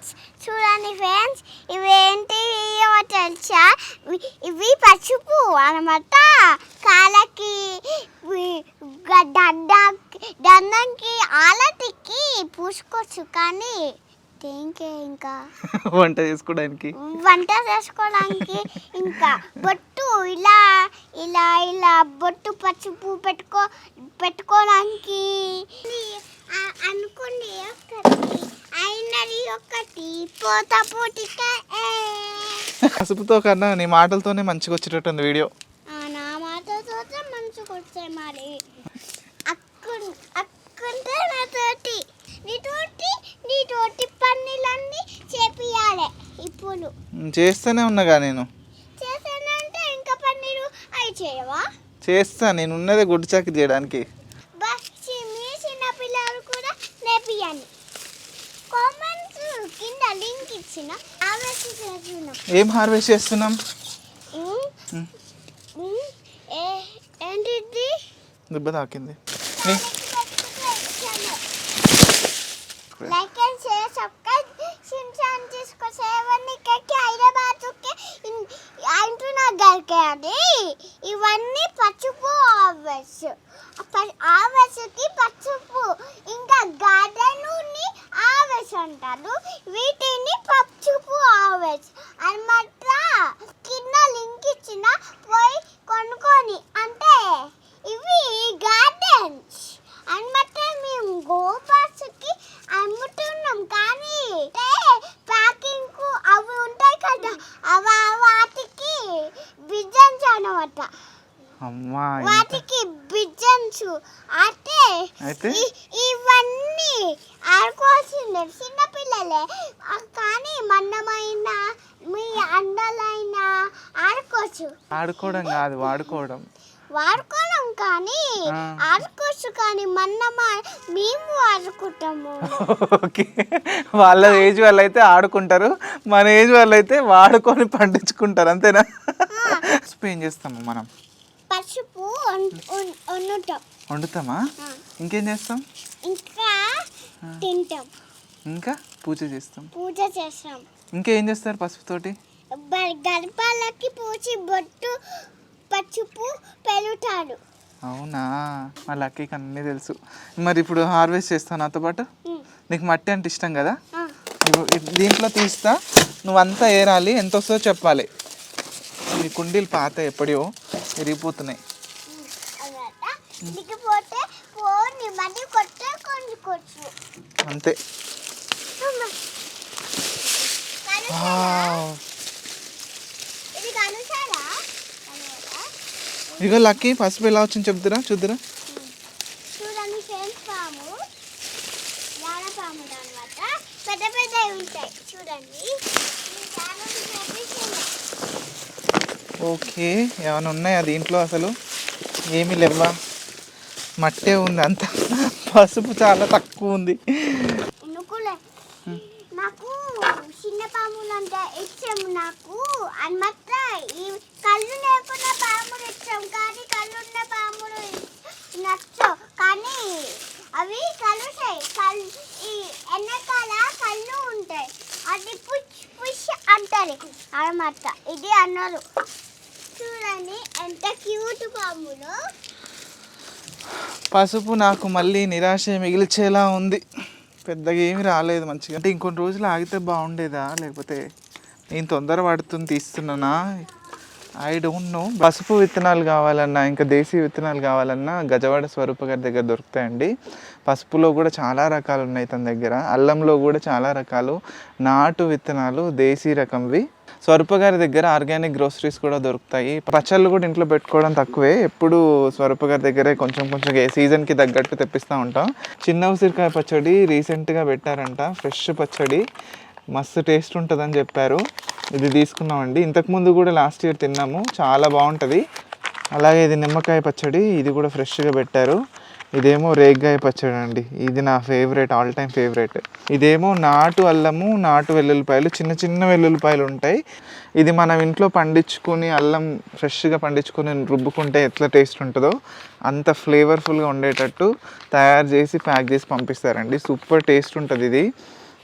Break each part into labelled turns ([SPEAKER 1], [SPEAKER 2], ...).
[SPEAKER 1] Friends చూడండి friends ఇవేంటి తెలుసా? ఇవి- పసుపు అనమాట. కాళ్ళకి దండంకి ఆలటికి పూసుకోవచ్చు కానీ దేనికే ఇంకా?
[SPEAKER 2] వంట చేసుకోవడానికి.
[SPEAKER 1] వంట చేసుకోవడానికి ఇంకా. బొట్టు ఇలా ఇలా ఇలా బొట్టు పసుపు పెట్టుకో పెట్టుకోవడానికి. ఒకటి అయినది ఒకటి. పోత పోటిక
[SPEAKER 2] పసుపుతో కన్నా నీ మాటలతోనే మంచిగా వచ్చేటట్టుంది వీడియో.
[SPEAKER 1] నా మాటతో మంచిగా వచ్చాయి మరి. అక్కడ అక్కంటే పన్నీలన్నీ చేపియాలి ఇప్పుడు.
[SPEAKER 2] చేస్తూనే ఉన్నాగా నేను.
[SPEAKER 1] ఇంకా పన్నీరు అవి చేయవా?
[SPEAKER 2] చేస్తా నేను ఉన్నదే గుడ్డు చాకి చేయడానికి
[SPEAKER 1] బస్ మీ చిన్న పిల్లలు కూడా నేర్పియండి కామెంట్స్ కింద లింక్ ఇచ్చిన ఆవేశం చేస్తున్నాం
[SPEAKER 2] ఏం హార్వెస్ట్ చేస్తున్నాం? దెబ్బ తాకింది.
[SPEAKER 1] లైక్ అండ్ షేర్ సబ్స్క్రైబ్ ఇవన్నీ పసుపు ఆవెస్ ఆవెస్కి పసుపు. ఇంకా గార్డెన్ని ఆవెస్ అంటారు వీటిని పసుపు ఆవెస్ అన్నమాట కింద లింక్ ఇచ్చిన పోయి కొనుక్కొని అంటే ఇవి గార్డెన్స్ అన్నమాట మేము గోపాస్కి అమ్ముతున్నాం కానీ ప్యాకింగ్కు అవి ఉంటాయి కదా అవి వాటికి బిజన్స్ అన్నమాట
[SPEAKER 2] అమ్మా ఇంత-
[SPEAKER 1] వాటికి బిజన్స్ అంటే
[SPEAKER 2] అయితే?
[SPEAKER 1] ఇ- ఇవన్నీ ఆడుకోవాల్సిందే చిన్నపిల్లలే. కానీ మన్నమైన మీ అండలైన ఆడుకోవచ్చు.
[SPEAKER 2] ఆడుకోవడం కాదు వాడుకోవడం.
[SPEAKER 1] వాడుకోవడం కానీ. ఆడుకోవచ్చు కానీ మన్నమ మేము ఆడుకుంటాము.
[SPEAKER 2] ఓకే. వాళ్ళ ఏజ్ వాళ్ళు అయితే ఆడుకుంటారు మన ఏజ్ వాళ్ళు అయితే వాడుకొని పండించుకుంటారు అంతేనా? ఏం చేస్తాము మనం?
[SPEAKER 1] పసుపు వండుతాం
[SPEAKER 2] వండుతామా. ఇంకేం చేస్తాం?
[SPEAKER 1] ఇంకా తింటాం.
[SPEAKER 2] ఇంకా పూజ చేస్తాం.
[SPEAKER 1] పూజ చేస్తాం.
[SPEAKER 2] ఇంకేం చేస్తారు పసుపుతోటి?
[SPEAKER 1] గర్భాలకి పూచి బొట్టు పసుపు పెరుగుతాడు
[SPEAKER 2] అవునా? మా లక్కీకి అన్నీ తెలుసు. మరి ఇప్పుడు హార్వెస్ట్ చేస్తావు నాతో పాటు. నీకు మట్టి అంటే ఇష్టం కదా? దీంట్లో తీస్తా. నువ్వంతా ఏరాలి ఎంత వస్తుందో చెప్పాలి. ఈ కుండీలు పాత ఎప్పుడో విరిగిపోతున్నాయి. అంతే
[SPEAKER 1] అమ్మ.
[SPEAKER 2] ఇగో లక్కీ పసుపు ఎలా వచ్చింది చెప్తురా చూద్దురా.
[SPEAKER 1] చూడండి ఫ్రెండ్స్ పాము. యాడ పాము అనమాట పెద్ద పెద్దవి ఉంటాయి. చూడండి. ఈ ఛానల్ చూపిస్తుంది.
[SPEAKER 2] ఓకే ఏమైనా ఉన్నాయా దీంట్లో అసలు? ఏమీ లేవా మట్టే ఉంది అంత. పసుపు చాలా తక్కువ ఉంది.
[SPEAKER 1] నాకు చిన్న పాములు అంటే ఇచ్చాము నాకు అనమాట ఈ కళ్ళు లేకుండా పాములు ఇచ్చాం కానీ కళ్ళు ఉన్న పాములు నచ్చు కానీ అవి కలుసాయి కళ్ళు ఈ వెనకాల కళ్ళు ఉంటాయి. అది పుష్ పుష్ అంటారు అన్నమాట ఇది అన్నారు. చూడండి ఎంత క్యూట్ పాములు.
[SPEAKER 2] పసుపు నాకు మళ్ళీ నిరాశ మిగిల్చేలా ఉంది. పెద్దగా ఏమీ రాలేదు మంచిగా. అంటే ఇంకొన్ని రోజులు ఆగితే బాగుండేదా? లేకపోతే నేను తొందర పడుతుంది తీస్తున్నానా? ఐ డోంట్ నో పసుపు విత్తనాలు కావాలన్నా ఇంకా దేశీ విత్తనాలు కావాలన్నా గజవాడ స్వరూప గారి దగ్గర దొరుకుతాయండి. పసుపులో కూడా చాలా రకాలు ఉన్నాయి తన దగ్గర. అల్లంలో కూడా చాలా రకాలు. నాటు విత్తనాలు దేశీ రకంవి. స్వరూప గారి దగ్గర ఆర్గానిక్ గ్రోసరీస్ కూడా దొరుకుతాయి. పచ్చళ్ళు కూడా ఇంట్లో పెట్టుకోవడం తక్కువే. ఎప్పుడు స్వరూప గారి దగ్గరే కొంచెం కొంచెం ఏ సీజన్కి తగ్గట్టు తెప్పిస్తూ ఉంటాం. చిన్న ఉసిరికాయ పచ్చడి రీసెంట్గా పెట్టారంట. ఫ్రెష్ పచ్చడి. మస్తు టేస్ట్ ఉంటుందని చెప్పారు. ఇది తీసుకున్నామండి. ఇంతకుముందు కూడా లాస్ట్ ఇయర్ తిన్నాము. చాలా బాగుంటుంది. అలాగే ఇది నిమ్మకాయ పచ్చడి. ఇది కూడా ఫ్రెష్గా పెట్టారు. ఇదేమో రేగ్గాయ పచ్చడి అండి. ఇది నా ఫేవరెట్ ఆల్ టైమ్ ఫేవరెట్ ఇదేమో నాటు అల్లము నాటు వెల్లుల్లిపాయలు చిన్న చిన్న వెల్లుల్లిపాయలు ఉంటాయి. ఇది మనం ఇంట్లో పండించుకొని అల్లం ఫ్రెష్గా పండించుకొని రుబ్బుకుంటే ఎట్లా టేస్ట్ ఉంటుందో అంత ఫ్లేవర్ఫుల్గా ఉండేటట్టు తయారు చేసి ప్యాక్ చేసి పంపిస్తారండి. సూపర్ టేస్ట్ ఉంటుంది ఇది.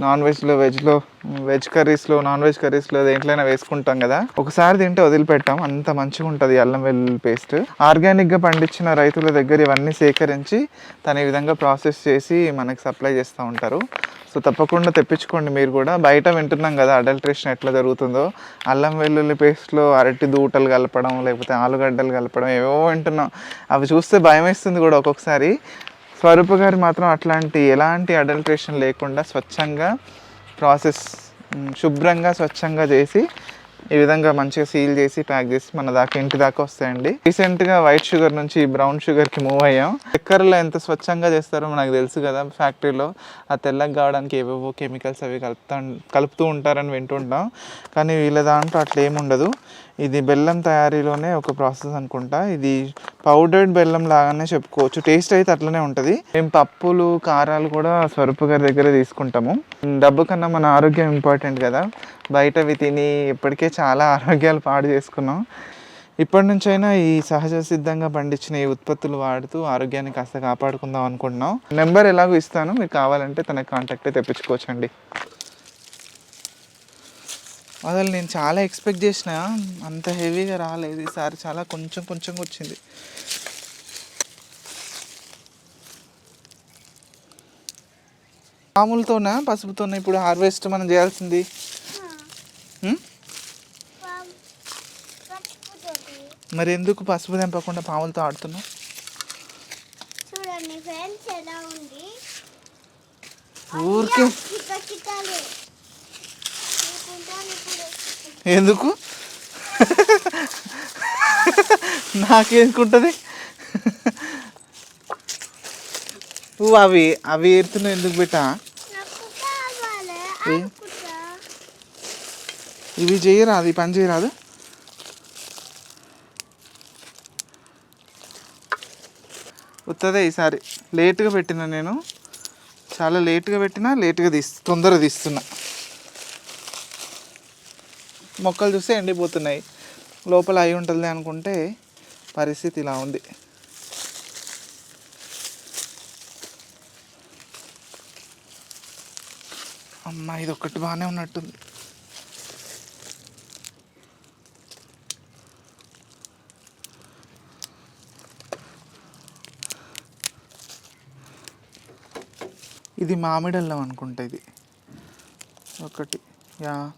[SPEAKER 2] నాన్ వెజ్లో వెజ్లో వెజ్ కర్రీస్లో నాన్ వెజ్ కర్రీస్లో దేంట్లోనే వేసుకుంటాం కదా. ఒకసారి తింటే వదిలిపెట్టాం. అంత మంచిగా ఉంటుంది అల్లం వెల్లుల్లి పేస్ట్. ఆర్గానిక్గా పండించిన రైతుల దగ్గర ఇవన్నీ సేకరించి తన ఈ విధంగా ప్రాసెస్ చేసి మనకి సప్లై చేస్తూ ఉంటారు. సో తప్పకుండా తెప్పించుకోండి మీరు కూడా. బయట వింటున్నాం కదా అడల్ట్రేషన్ ఎట్లా జరుగుతుందో. అల్లం వెల్లుల్లి పేస్ట్లో అరటి దూటలు కలపడం లేకపోతే ఆలుగడ్డలు కలపడం ఏవో వింటున్నాం. అవి చూస్తే భయం వేస్తుంది కూడా ఒక్కొక్కసారి. స్వరూప గారు మాత్రం అట్లాంటి ఎలాంటి అడల్ట్రేషన్ లేకుండా స్వచ్ఛంగా ప్రాసెస్ శుభ్రంగా స్వచ్ఛంగా చేసి ఈ విధంగా మంచిగా సీల్ చేసి ప్యాక్ చేసి మన దాకా ఇంటి దాకా వస్తాయండి. రీసెంట్గా వైట్ షుగర్ నుంచి బ్రౌన్ షుగర్కి మూవ్ అయ్యాం. చక్కెరలో ఎంత స్వచ్ఛంగా చేస్తారో మనకు తెలుసు కదా ఫ్యాక్టరీలో. ఆ తెల్లగా కావడానికి ఏవేవో కెమికల్స్ అవి కలుపుతా కలుపుతూ ఉంటారని వింటుంటాం. కానీ వీళ్ళ దాంట్లో అట్లా ఏముండదు. ఇది బెల్లం తయారీలోనే ఒక ప్రాసెస్ అనుకుంటా. ఇది పౌడర్డ్ బెల్లం లాగానే చెప్పుకోవచ్చు. టేస్ట్ అయితే అట్లనే ఉంటుంది. మేము పప్పులు కారాలు కూడా స్వరూప్ గారి దగ్గర తీసుకుంటాము. డబ్బు కన్నా మన ఆరోగ్యం ఇంపార్టెంట్ కదా. బయటవి తిని ఇప్పటికే చాలా ఆరోగ్యాలు పాడు చేసుకున్నాం. ఇప్పటి నుంచైనా ఈ సహజ సిద్ధంగా పండించిన ఈ ఉత్పత్తులు వాడుతూ ఆరోగ్యాన్ని కాస్త కాపాడుకుందాం అనుకుంటున్నాం. నెంబర్ ఎలాగో ఇస్తాను. మీకు కావాలంటే తన కాంటాక్ట్ తెప్పించుకోవచ్చండి. అసలు నేను చాలా ఎక్స్పెక్ట్ చేసిన అంత హెవీగా రాలేదు. ఈసారి చాలా కొంచెం కొంచెం వచ్చింది. మామూలుతోనా? పసుపుతోనా? ఇప్పుడు హార్వెస్ట్ మనం చేయాల్సింది. మరి ఎందుకు పసుపు తెంపకుండా పాములతో ఆడుతున్నావు? ఊరికే ఎందుకు? నాకేసుకుంటుంది నువ్వు అవి అవి ఏరుతున్నావు ఎందుకు?
[SPEAKER 1] అనుకుంటా.
[SPEAKER 2] ఇవి చేయరాదు ఈ పని చేయరాదు. వస్తుందే ఈసారి. లేట్గా పెట్టిన నేను. చాలా లేట్గా పెట్టినా లేట్గా తీస్ తొందరగా తీస్తున్నా. మొక్కలు చూస్తే ఎండిపోతున్నాయి. లోపల అయి ఉంటుంది అనుకుంటే పరిస్థితి ఇలా ఉంది. అమ్మా ఇది ఒక్కటి బాగానే ఉన్నట్టుంది. ఇది మామిడల్లం అనుకుంటా ఇది. ఒకటి. యా.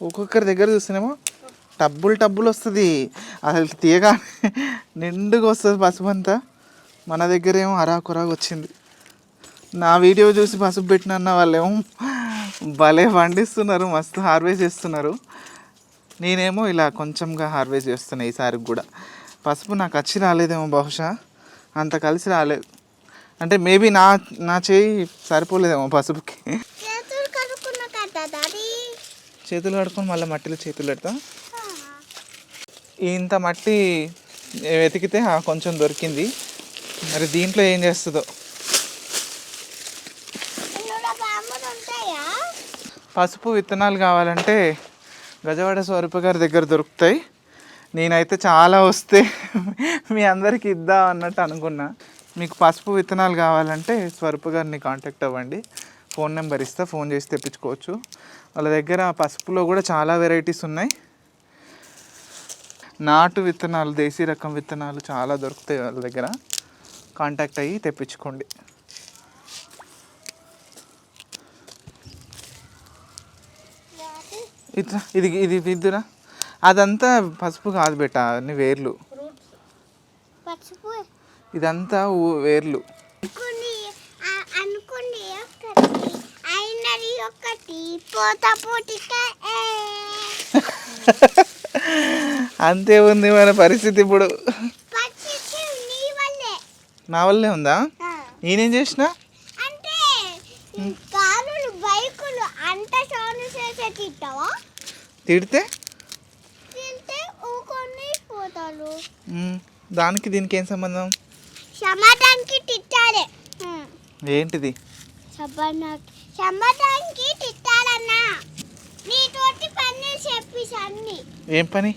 [SPEAKER 2] ఒక్కొక్కరి దగ్గర చూస్తేనేమో టబ్బులు టబ్బులు వస్తుంది. అసలు తీయగా నిండుగా వస్తుంది పసుపు అంతా మన దగ్గర ఏమో అరాకురాగా వచ్చింది. నా వీడియో చూసి పసుపు పెట్టినన్న వాళ్ళేమో భలే పండిస్తున్నారు మస్తు హార్వెస్ట్ చేస్తున్నారు. నేనేమో ఇలా కొంచెంగా హార్వెస్ట్ చేస్తున్నాను ఈసారికి కూడా. పసుపు నాకు వచ్చి రాలేదేమో బహుశా. అంత కలిసి రాలేదు అంటే మేబీ నా నా చేయి సరిపోలేదేమో పసుపుకి
[SPEAKER 1] చేతులు కడుక్కున్న కదా డాడీ
[SPEAKER 2] చేతులు కడుక్కొని మళ్ళీ మట్టిలో చేతులు పెడతా. ఇంత మట్టి వెతికితే కొంచెం దొరికింది. మరి దీంట్లో ఏం చేస్తుందో? పసుపు విత్తనాలు కావాలంటే గజవాడ స్వరూప గారి దగ్గర దొరుకుతాయి. నేనైతే చాలా వస్తే మీ అందరికి ఇద్దా అన్నట్టు అనుకున్నా. మీకు పసుపు విత్తనాలు కావాలంటే స్వరూప గారిని కాంటాక్ట్ అవ్వండి. ఫోన్ నెంబర్ ఇస్తా ఫోన్ చేసి తెప్పించుకోవచ్చు. వాళ్ళ దగ్గర పసుపులో కూడా చాలా వెరైటీస్ ఉన్నాయి. నాటు విత్తనాలు దేశీ రకం విత్తనాలు చాలా దొరుకుతాయి వాళ్ళ దగ్గర. కాంటాక్ట్ అయ్యి తెప్పించుకోండి. ఇట్లా ఇది ఇది ఇద్దురా అదంతా పసుపు కాదు బెట్ట అన్ని వేర్లు. ఇదంతా వేర్లు
[SPEAKER 1] అనుకుని ఆ- అనుకుని ఒకటి అయినది ఒకటి పోత పోటీగా ఏ.
[SPEAKER 2] అంతే ఉంది మన పరిస్థితి ఇప్పుడు.
[SPEAKER 1] నీ వల్లే.
[SPEAKER 2] ఉందా. నేనేం చేసిన? తిడితే? దానికి దీనికి ఏం సంబంధం?
[SPEAKER 1] సమాధానికి తిట్టాలి.
[SPEAKER 2] ఏంటిది?
[SPEAKER 1] సమాధాన చంపడానికి తిట్టాలన్నా నీతోటి పని చెప్పేసి అన్ని
[SPEAKER 2] ఏం పని?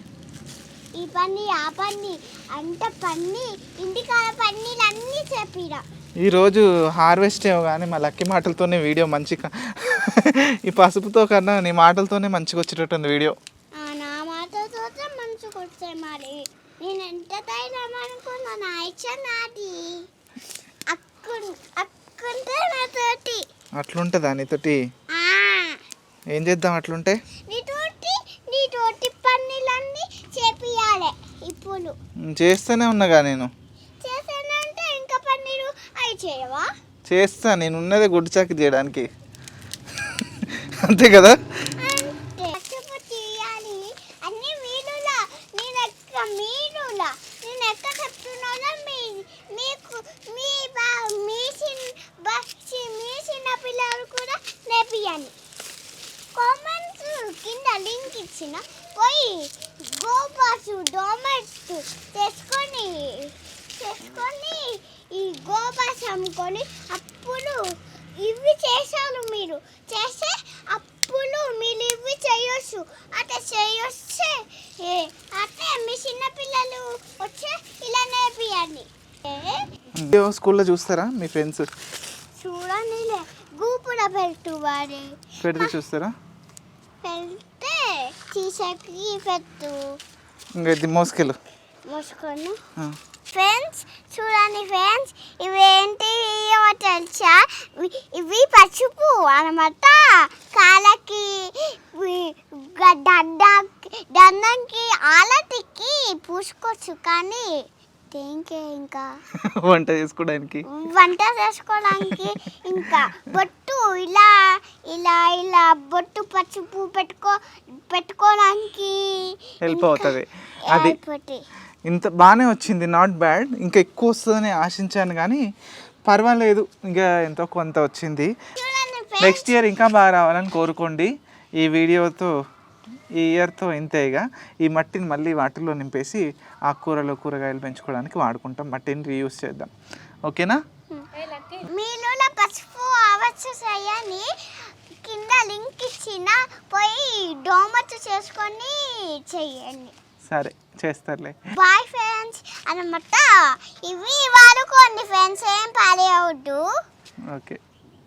[SPEAKER 1] ఈ పని ఆ పని అంత పని ఇంటికాడ పన్నీలు అన్నీ చెప్పిరా
[SPEAKER 2] ఈరోజు హార్వెస్ట్ ఏమో కానీ మా లక్కీ మాటలతోనే వీడియో మంచిగా ఈ పసుపుతో కన్నా నీ మాటలతోనే మంచిగా వచ్చేటట్టుంది వీడియో.
[SPEAKER 1] ఆ, నా మాటతో మంచిగా వస్తాయి మరి. నేను ఎంత ధైర్యం అనుకున్నా నా ఇచ్చ నాది. అక్కు అక్కుంటే నాతోటి.
[SPEAKER 2] అట్లుంటుందా నీతోటి? ఏం చేద్దాం అట్లుంటే? చేస్తూనే ఉన్నాగా నేను. చేస్తా నేను ఉన్నదే గుడ్డు చాకి చేయడానికి. అంతే కదా
[SPEAKER 1] అంటే పసుపు తీయాలి అన్ని మీరులా నేను ఎక్క మీరులా నేను ఎక్క చెప్తున్నానో మీ మీకు మీ బా మీ చిన్న బా- చి- మీ చిన్న పిల్లలు కూడా నేర్పియండి కామెంట్స్ కింద లింక్ ఇచ్చిన పోయి గోబాసు డోమెట్స్ తెచ్చుకొని తెచ్చుకొని అమ్ముకొని అప్పుడు ఇవి చేశారు మీరు. చేస్తే అప్పుడు మీరు ఇవి చేయొచ్చు. అట్లా చేయొచ్చే. ఏ, అట్లా మీ చిన్న పిల్లలు వచ్చే ఇలా నేర్పియండి
[SPEAKER 2] స్కూల్లో చూస్తారా మీ ఫ్రెండ్స్?
[SPEAKER 1] చూడండిలే గూపుల పెట్టు వారి
[SPEAKER 2] పెడితే చూస్తారా?
[SPEAKER 1] పెడితే టీషర్ట్కి పెట్టు
[SPEAKER 2] ఇంకా ఇది మోసుకెళ్ళు.
[SPEAKER 1] మూసుకొని. ఫ్రెండ్స్ చూడండి ఫ్రెండ్స్ ఇవేంటి తెలుసా? ఇవి- పసుపు అనమాట కాళ్ళకి దండంకి ఆలటికి పూసుకోవచ్చు కానీ దేనికే ఇంకా?
[SPEAKER 2] వంట చేసుకోవడానికి.
[SPEAKER 1] వంట చేసుకోవడానికి ఇంకా. బొట్టు ఇలా ఇలా ఇలా బొట్టు పసుపు పెట్టుకో పెట్టుకోవడానికి
[SPEAKER 2] హెల్ప్ అవుతుంది. అది. ఇంత బాగానే వచ్చింది నాట్ బ్యాడ్ ఇంకా ఎక్కువ వస్తుందని ఆశించాను కానీ పర్వాలేదు ఇంకా ఎంతో కొంత వచ్చింది. నెక్స్ట్ ఇయర్ ఇంకా బాగా రావాలని కోరుకోండి. ఈ వీడియోతో ఈ ఇయర్తో ఇంతే ఇక. ఈ మట్టిని మళ్ళీ వాటిల్లో నింపేసి ఆకుకూరలు కూరగాయలు పెంచుకోవడానికి వాడుకుంటాం. మట్టిని రీయూస్ చేద్దాం. ఓకేనా?
[SPEAKER 1] మీలో పసుపు కింద లింక్ ఇచ్చిన పోయి డోమచ్చు చేసుకొని చెయ్యండి
[SPEAKER 2] సరే. చేస్తారులే.
[SPEAKER 1] బాయ్ ఫ్రెండ్స్ అనమాట ఇవి వాడుకోండి ఫ్రెండ్స్ ఏం పాలేవద్దు
[SPEAKER 2] ఓకే.